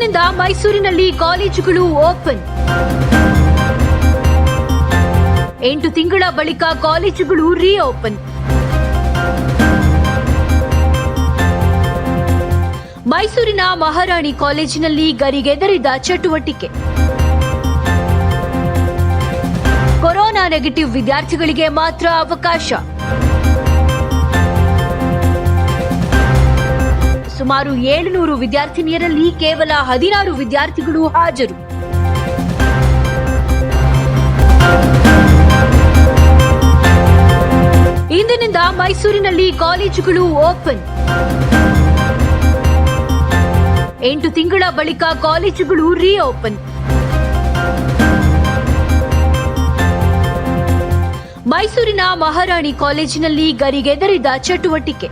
ಇಂದಿನಿಂದ ಮೈಸೂರಿನಲ್ಲಿ ಕಾಲೇಜುಗಳು ಓಪನ್. ಎಂಟು ತಿಂಗಳ ಬಳಿಕ ಕಾಲೇಜುಗಳು ರೀಓಪನ್. ಮೈಸೂರಿನ ಮಹಾರಾಣಿ ಕಾಲೇಜಿನಲ್ಲಿ ಗರಿಗೆದರಿದ ಚಟುವಟಿಕೆ. ಕೊರೋನಾ ನೆಗೆಟಿವ್ ವಿದ್ಯಾರ್ಥಿಗಳಿಗೆ ಮಾತ್ರ ಅವಕಾಶ. ಸುಮಾರು ಏಳುನೂರು ವಿದ್ಯಾರ್ಥಿನಿಯರಲ್ಲಿ ಕೇವಲ ಹದಿನಾರು ವಿದ್ಯಾರ್ಥಿಗಳು ಹಾಜರು. ಇಂದಿನಿಂದ ಮೈಸೂರಿನಲ್ಲಿ ಕಾಲೇಜುಗಳು ಓಪನ್. ಎಂಟು ತಿಂಗಳ ಬಳಿಕ ಕಾಲೇಜುಗಳು ರೀಓಪನ್. ಮೈಸೂರಿನ ಮಹಾರಾಣಿ ಕಾಲೇಜಿನಲ್ಲಿ ಗರಿಗೆದರಿದ ಚಟುವಟಿಕೆ.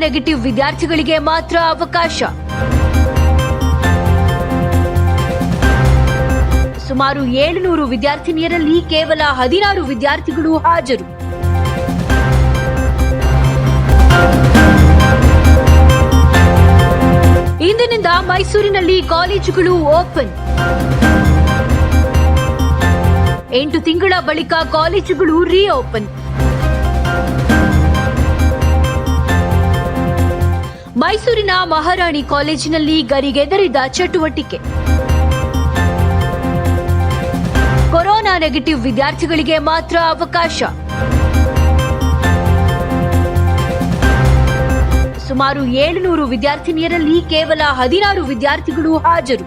ನೆಗೆಟಿವ್ ವಿದ್ಯಾರ್ಥಿಗಳಿಗೆ ಮಾತ್ರ ಅವಕಾಶ. ಸುಮಾರು ಏಳುನೂರು ವಿದ್ಯಾರ್ಥಿನಿಯರಲ್ಲಿ ಕೇವಲ ಹದಿನಾರು ವಿದ್ಯಾರ್ಥಿಗಳು ಹಾಜರು. ಇಂದಿನಿಂದ ಮೈಸೂರಿನಲ್ಲಿ ಕಾಲೇಜುಗಳು ಓಪನ್. ಎಂಟು ತಿಂಗಳ ಬಳಿಕ ಕಾಲೇಜುಗಳು ರೀಓಪನ್. ಮೈಸೂರಿನ ಮಹಾರಾಣಿ ಕಾಲೇಜಿನಲ್ಲಿ ಗರಿಗೆದರಿದ ಚಟುವಟಿಕೆ. ಕೊರೋನಾ ನೆಗೆಟಿವ್ ವಿದ್ಯಾರ್ಥಿಗಳಿಗೆ ಮಾತ್ರ ಅವಕಾಶ. ಸುಮಾರು ಏಳುನೂರು ವಿದ್ಯಾರ್ಥಿನಿಯರಲ್ಲಿ ಕೇವಲ ಹದಿನಾರು ವಿದ್ಯಾರ್ಥಿಗಳು ಹಾಜರು.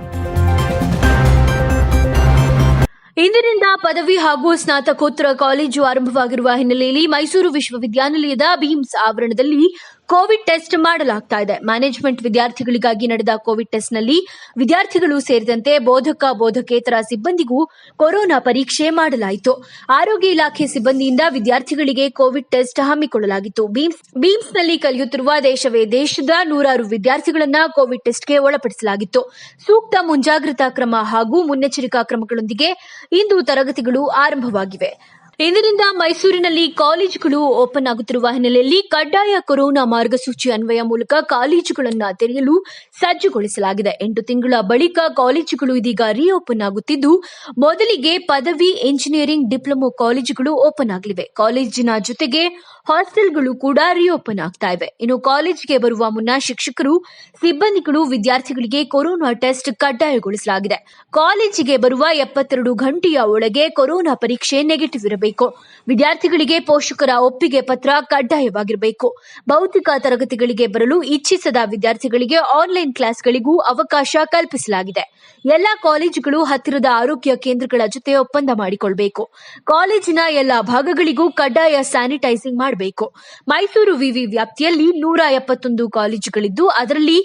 ಇಂದಿನಿಂದ ಪದವಿ ಹಾಗೂ ಸ್ನಾತಕೋತ್ತರ ಕಾಲೇಜು ಆರಂಭವಾಗಿರುವ ಹಿನ್ನೆಲೆಯಲ್ಲಿ ಮೈಸೂರು ವಿಶ್ವವಿದ್ಯಾನಿಲಯದ ಬೀಮ್ಸ್ ಆವರಣದಲ್ಲಿ ಕೋವಿಡ್ ಟೆಸ್ಟ್ ಮಾಡಲಾಗ್ತಾ ಇದೆ. ಮ್ಯಾನೇಜ್ಮೆಂಟ್ ವಿದ್ಯಾರ್ಥಿಗಳಿಗಾಗಿ ನಡೆದ ಕೋವಿಡ್ ಟೆಸ್ಟ್ನಲ್ಲಿ ವಿದ್ಯಾರ್ಥಿಗಳು ಸೇರಿದಂತೆ ಬೋಧಕ, ಬೋಧಕೇತರ ಸಿಬ್ಬಂದಿಗೂ ಕೊರೋನಾ ಪರೀಕ್ಷೆ ಮಾಡಲಾಯಿತು. ಆರೋಗ್ಯ ಇಲಾಖೆ ಸಿಬ್ಬಂದಿಯಿಂದ ವಿದ್ಯಾರ್ಥಿಗಳಿಗೆ ಕೋವಿಡ್ ಟೆಸ್ಟ್ ಹಮ್ಮಿಕೊಳ್ಳಲಾಗಿತ್ತು. ಬೀಮ್ಸ್, ಬೀಮ್ಸ್ನಲ್ಲಿ ಕಲಿಯುತ್ತಿರುವ ದೇಶವೇ ದೇಶದ ನೂರಾರು ವಿದ್ಯಾರ್ಥಿಗಳನ್ನ ಕೋವಿಡ್ ಟೆಸ್ಟ್ಗೆ ಒಳಪಡಿಸಲಾಗಿತ್ತು. ಸೂಕ್ತ ಮುಂಜಾಗ್ರತಾ ಕ್ರಮ ಹಾಗೂ ಮುನ್ನೆಚ್ಚರಿಕಾ ಕ್ರಮಗಳೊಂದಿಗೆ ಇಂದು ತರಗತಿಗಳು ಆರಂಭವಾಗಿವೆ. ಇಂದಿನಿಂದ ಮೈಸೂರಿನಲ್ಲಿ ಕಾಲೇಜುಗಳು ಓಪನ್ ಆಗುತ್ತಿರುವ ಹಿನ್ನೆಲೆಯಲ್ಲಿ ಕಡ್ಡಾಯ ಕೊರೋನಾ ಮಾರ್ಗಸೂಚಿ ಅನ್ವಯ ಮೂಲಕ ಕಾಲೇಜುಗಳನ್ನು ತೆರೆಯಲು ಸಜ್ಜುಗೊಳಿಸಲಾಗಿದೆ. ಎಂಟು ತಿಂಗಳ ಬಳಿಕ ಕಾಲೇಜುಗಳು ಇದೀಗ ರೀಓಪನ್ ಆಗುತ್ತಿದ್ದು, ಮೊದಲಿಗೆ ಪದವಿ ಎಂಜಿನಿಯರಿಂಗ್ ಡಿಪ್ಲೊಮೊ ಕಾಲೇಜುಗಳು ಓಪನ್ ಆಗಲಿವೆ. ಕಾಲೇಜಿನ ಜೊತೆಗೆ ಹಾಸ್ಟೆಲ್ಗಳು ಕೂಡ ರಿಓಪನ್ ಆಗ್ತಾ ಇವೆ. ಇನ್ನು ಕಾಲೇಜಿಗೆ ಬರುವ ಮುನ್ನ ಶಿಕ್ಷಕರು, ಸಿಬ್ಬಂದಿಗಳು, ವಿದ್ಯಾರ್ಥಿಗಳಿಗೆ ಕೊರೋನಾ ಟೆಸ್ಟ್ ಕಡ್ಡಾಯಗೊಳಿಸಲಾಗಿದೆ. ಕಾಲೇಜಿಗೆ ಬರುವ ಎಪ್ಪತ್ತೆರಡು ಗಂಟೆಯ ಒಳಗೆ ಕೊರೋನಾ ಪರೀಕ್ಷೆ ನೆಗೆಟಿವ್ ಇರಬೇಕು. ವಿದ್ಯಾರ್ಥಿಗಳಿಗೆ ಪೋಷಕರ ಒಪ್ಪಿಗೆ ಪತ್ರ ಕಡ್ಡಾಯವಾಗಿರಬೇಕು. ಭೌತಿಕ ತರಗತಿಗಳಿಗೆ ಬರಲು ಇಚ್ಛಿಸದ ವಿದ್ಯಾರ್ಥಿಗಳಿಗೆ ಆನ್ಲೈನ್ ಕ್ಲಾಸ್ಗಳಿಗೂ ಅವಕಾಶ ಕಲ್ಪಿಸಲಾಗಿದೆ. ಎಲ್ಲಾ ಕಾಲೇಜುಗಳು ಹತ್ತಿರದ ಆರೋಗ್ಯ ಕೇಂದ್ರಗಳ ಜೊತೆ ಒಪ್ಪಂದ ಮಾಡಿಕೊಳ್ಳಬೇಕು ಕಾಲೇಜಿನ ಎಲ್ಲಾ ಭಾಗಗಳಿಗೂ ಕಡ್ಡಾಯ ಸ್ಯಾನಿಟೈಸಿಂಗ್ ಮಾಡಬೇಕು. ಮೈಸೂರು ವಿವಿ ವ್ಯಾಪ್ತಿಯಲ್ಲಿ ನೂರ ಎಪ್ಪತ್ತೊಂದು ಕಾಲೇಜುಗಳಿದ್ದು ಅದರಲ್ಲಿ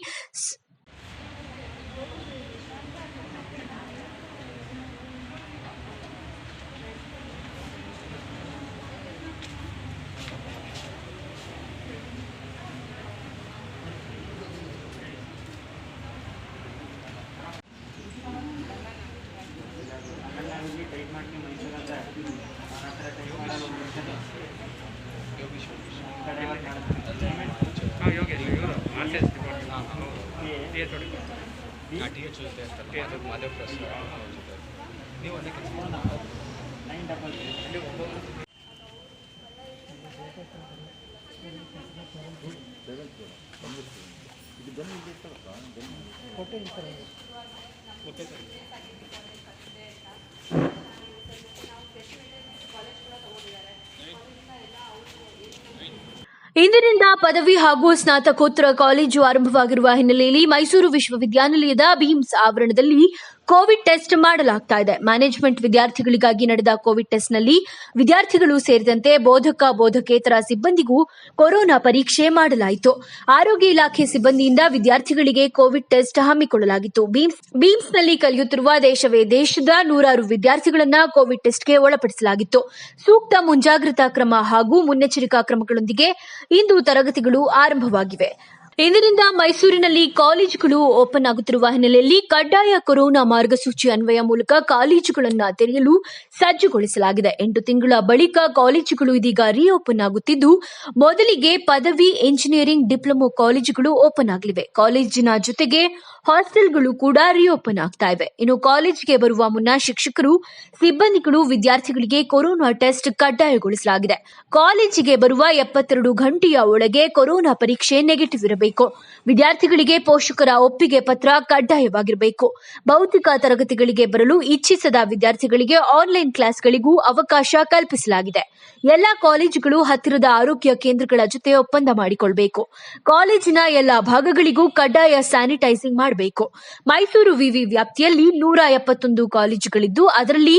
ಟಿ ಎಚ್ ಜೊತೆ ಇರ್ತಾರೆ ಮಾಧವ್ ಮಾಧವ್ ಟ್ರಸ್ಟ್ ಅವ್ರ ಜೊತೆ ನೀವು ಅದೇ ಕೆಲಸ ಇಂದಿನಿಂದ ಪದವಿ ಹಾಗೂ ಸ್ನಾತಕೋತ್ತರ ಕಾಲೇಜು ಆರಂಭವಾಗಿರುವ ಹಿನ್ನೆಲೆಯಲ್ಲಿ ಮೈಸೂರು ವಿಶ್ವವಿದ್ಯಾನಿಲಯದ ಬೀಮ್ಸ್ ಆವರಣದಲ್ಲಿ ಕೋವಿಡ್ ಟೆಸ್ಟ್ ಮಾಡಲಾಗ್ತಾ ಇದೆ. ಮ್ಯಾನೇಜ್ಮೆಂಟ್ ವಿದ್ಯಾರ್ಥಿಗಳಿಗಾಗಿ ನಡೆದ ಕೋವಿಡ್ ಟೆಸ್ಟ್ನಲ್ಲಿ ವಿದ್ಯಾರ್ಥಿಗಳು ಸೇರಿದಂತೆ ಬೋಧಕ, ಬೋಧಕೇತರ ಸಿಬ್ಬಂದಿಗೂ ಕೊರೋನಾ ಪರೀಕ್ಷೆ ಮಾಡಲಾಯಿತು. ಆರೋಗ್ಯ ಇಲಾಖೆ ಸಿಬ್ಬಂದಿಯಿಂದ ವಿದ್ಯಾರ್ಥಿಗಳಿಗೆ ಕೋವಿಡ್ ಟೆಸ್ಟ್ ಹಮ್ಮಿಕೊಳ್ಳಲಾಗಿತ್ತು. ಬೀಮ್ಸ್ನಲ್ಲಿ ಕಲಿಯುತ್ತಿರುವ ದೇಶವೇ ದೇಶದ ನೂರಾರು ವಿದ್ಯಾರ್ಥಿಗಳನ್ನ ಕೋವಿಡ್ ಟೆಸ್ಟ್ಗೆ ಒಳಪಡಿಸಲಾಗಿತ್ತು. ಸೂಕ್ತ ಮುಂಜಾಗ್ರತಾ ಕ್ರಮ ಹಾಗೂ ಮುನ್ನೆಚ್ಚರಿಕಾ ಕ್ರಮಗಳೊಂದಿಗೆ ಇಂದು ತರಗತಿಗಳು ಆರಂಭವಾಗಿವೆ. ಇಂದಿನಿಂದ ಮೈಸೂರಿನಲ್ಲಿ ಕಾಲೇಜುಗಳು ಓಪನ್ ಆಗುತ್ತಿರುವ ಹಿನ್ನೆಲೆಯಲ್ಲಿ ಕಡ್ಡಾಯ ಕೊರೋನಾ ಮಾರ್ಗಸೂಚಿ ಅನ್ವಯ ಮೂಲಕ ಕಾಲೇಜುಗಳನ್ನು ತೆರೆಯಲು ಸಜ್ಜುಗೊಳಿಸಲಾಗಿದೆ. ಎಂಟು ತಿಂಗಳ ಬಳಿಕ ಕಾಲೇಜುಗಳು ಇದೀಗ ರೀಓಪನ್ ಆಗುತ್ತಿದ್ದು, ಮೊದಲಿಗೆ ಪದವಿ ಇಂಜಿನಿಯರಿಂಗ್ ಡಿಪ್ಲೊಮೊ ಕಾಲೇಜುಗಳು ಓಪನ್ ಆಗಲಿವೆ. ಕಾಲೇಜಿನ ಜೊತೆಗೆ ಹಾಸ್ಟೆಲ್ಗಳು ಕೂಡ ರಿಓಪನ್ ಆಗ್ತಾ ಇವೆ. ಇನ್ನು ಕಾಲೇಜ್ಗೆ ಬರುವ ಮುನ್ನ ಶಿಕ್ಷಕರು, ಸಿಬ್ಬಂದಿಗಳು, ವಿದ್ಯಾರ್ಥಿಗಳಿಗೆ ಕೊರೋನಾ ಟೆಸ್ಟ್ ಕಡ್ಡಾಯಗೊಳಿಸಲಾಗಿದೆ. ಕಾಲೇಜಿಗೆ ಬರುವ ಎಪ್ಪತ್ತೆರಡು ಗಂಟೆಯ ಒಳಗೆ ಕೊರೋನಾ ಪರೀಕ್ಷೆ ನೆಗೆಟಿವ್ ಇರಬೇಕು. ವಿದ್ಯಾರ್ಥಿಗಳಿಗೆ ಪೋಷಕರ ಒಪ್ಪಿಗೆ ಪತ್ರ ಕಡ್ಡಾಯವಾಗಿರಬೇಕು. ಭೌತಿಕ ತರಗತಿಗಳಿಗೆ ಬರಲು ಇಚ್ಛಿಸದ ವಿದ್ಯಾರ್ಥಿಗಳಿಗೆ ಆನ್ಲೈನ್ ಕ್ಲಾಸ್ಗಳಿಗೂ ಅವಕಾಶ ಕಲ್ಪಿಸಲಾಗಿದೆ. ಎಲ್ಲಾ ಕಾಲೇಜುಗಳು ಹತ್ತಿರದ ಆರೋಗ್ಯ ಕೇಂದ್ರಗಳ ಜೊತೆ ಒಪ್ಪಂದ ಮಾಡಿಕೊಳ್ಬೇಕು. ಕಾಲೇಜಿನ ಎಲ್ಲಾ ಭಾಗಗಳಿಗೂ ಕಡ್ಡಾಯ ಸ್ಯಾನಿಟೈಸಿಂಗ್ ಮಾಡಬೇಕು. ಮೈಸೂರು ವಿವಿ ವ್ಯಾಪ್ತಿಯಲ್ಲಿ ನೂರ ಎಪ್ಪತ್ತೊಂದು ಕಾಲೇಜುಗಳಿದ್ದು ಅದರಲ್ಲಿ